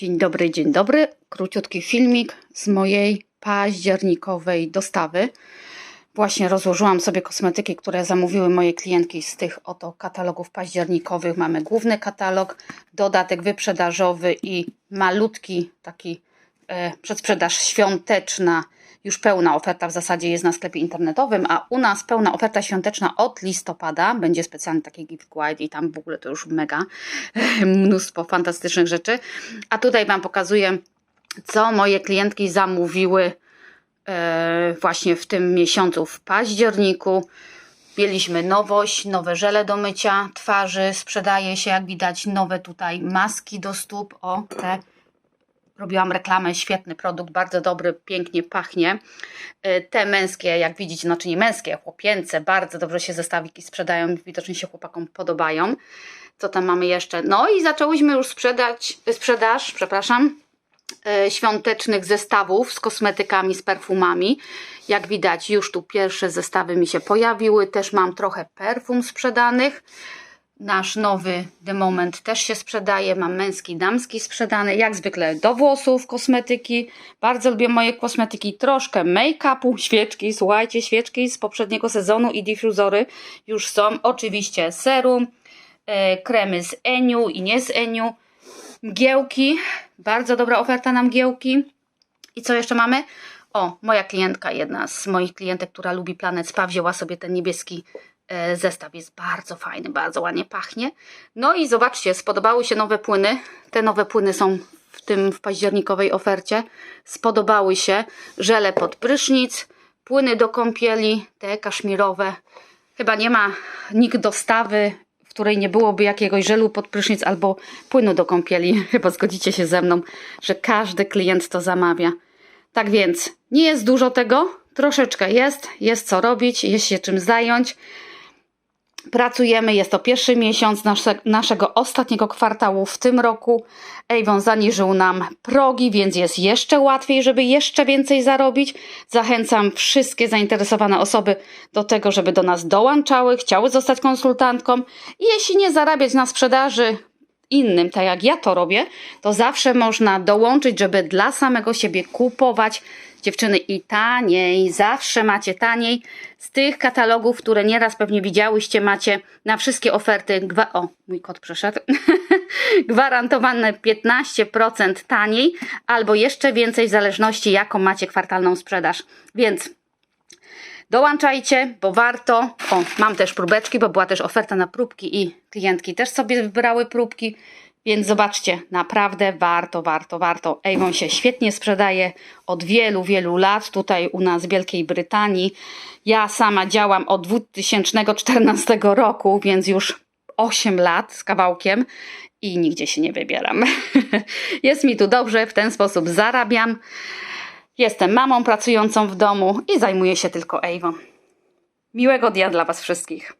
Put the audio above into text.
Dzień dobry, dzień dobry. Króciutki filmik z mojej październikowej dostawy. Właśnie rozłożyłam sobie kosmetyki, które zamówiły moje klientki z tych oto katalogów październikowych. Mamy główny katalog, dodatek wyprzedażowy i malutki taki e, przedsprzedaż świąteczna. Już pełna oferta w zasadzie jest na sklepie internetowym, a u nas pełna oferta świąteczna od listopada. Będzie specjalny taki gift guide i tam w ogóle to już mega mnóstwo fantastycznych rzeczy. A tutaj Wam pokazuję, co moje klientki zamówiły e, właśnie w tym miesiącu, w październiku. Mieliśmy nowość, nowe żele do mycia twarzy, sprzedaje się jak widać nowe tutaj maski do stóp, o te robiłam reklamę, świetny produkt, bardzo dobry, pięknie pachnie. E, Te męskie, jak widzicie, znaczy nie męskie, chłopięce, bardzo dobrze się zestawiki sprzedają, widocznie się chłopakom podobają. Co tam mamy jeszcze? No i zaczęłyśmy już sprzedać, sprzedaż, przepraszam, e, świątecznych zestawów z kosmetykami, z perfumami. Jak widać, już tu pierwsze zestawy mi się pojawiły. Też mam trochę perfum sprzedanych. Nasz nowy The Moment też się sprzedaje. Mam męski, damski sprzedany. Jak zwykle do włosów kosmetyki. Bardzo lubię moje kosmetyki. Troszkę make-upu, świeczki. Słuchajcie, świeczki z poprzedniego sezonu i diffuzory już są. Oczywiście serum, e, kremy z Eniu i nie z Eniu. Mgiełki. Bardzo dobra oferta na mgiełki. I co jeszcze mamy? O, moja klientka, jedna z moich klientek, która lubi Planet Spa, wzięła sobie ten niebieski zestaw. Jest bardzo fajny, bardzo ładnie pachnie. No i zobaczcie, spodobały się nowe płyny. Te nowe płyny są w tym w październikowej ofercie. Spodobały się żele pod prysznic, płyny do kąpieli, te kaszmirowe. Chyba nie ma nikt dostawy, w której nie byłoby jakiegoś żelu pod prysznic albo płynu do kąpieli. Chyba zgodzicie się ze mną, że każdy klient to zamawia. Tak więc nie jest dużo tego, troszeczkę jest, jest co robić, jest się czym zająć. Pracujemy, jest to pierwszy miesiąc nasze, naszego ostatniego kwartału w tym roku. Avon zaniżył nam progi, więc jest jeszcze łatwiej, żeby jeszcze więcej zarobić. Zachęcam wszystkie zainteresowane osoby do tego, żeby do nas dołączały, chciały zostać konsultantką. Jeśli nie zarabiać na sprzedaży innym, tak jak ja to robię, to zawsze można dołączyć, żeby dla samego siebie kupować dziewczyny i taniej, zawsze macie taniej. Z tych katalogów, które nieraz pewnie widziałyście, macie na wszystkie oferty, gwa- o, mój kot przeszedł, gwarantowane 15% taniej, albo jeszcze więcej w zależności jaką macie kwartalną sprzedaż. Więc Dołączajcie, bo warto. O, mam też próbeczki, bo była też oferta na próbki i klientki też sobie wybrały próbki. Więc zobaczcie, naprawdę warto, warto, warto. Avon się świetnie sprzedaje od wielu, wielu lat tutaj u nas w Wielkiej Brytanii. Ja sama działam od 2014 roku, więc już 8 lat z kawałkiem i nigdzie się nie wybieram. Jest mi tu dobrze, w ten sposób zarabiam. Jestem mamą pracującą w domu i zajmuję się tylko Avon. Miłego dnia dla Was wszystkich.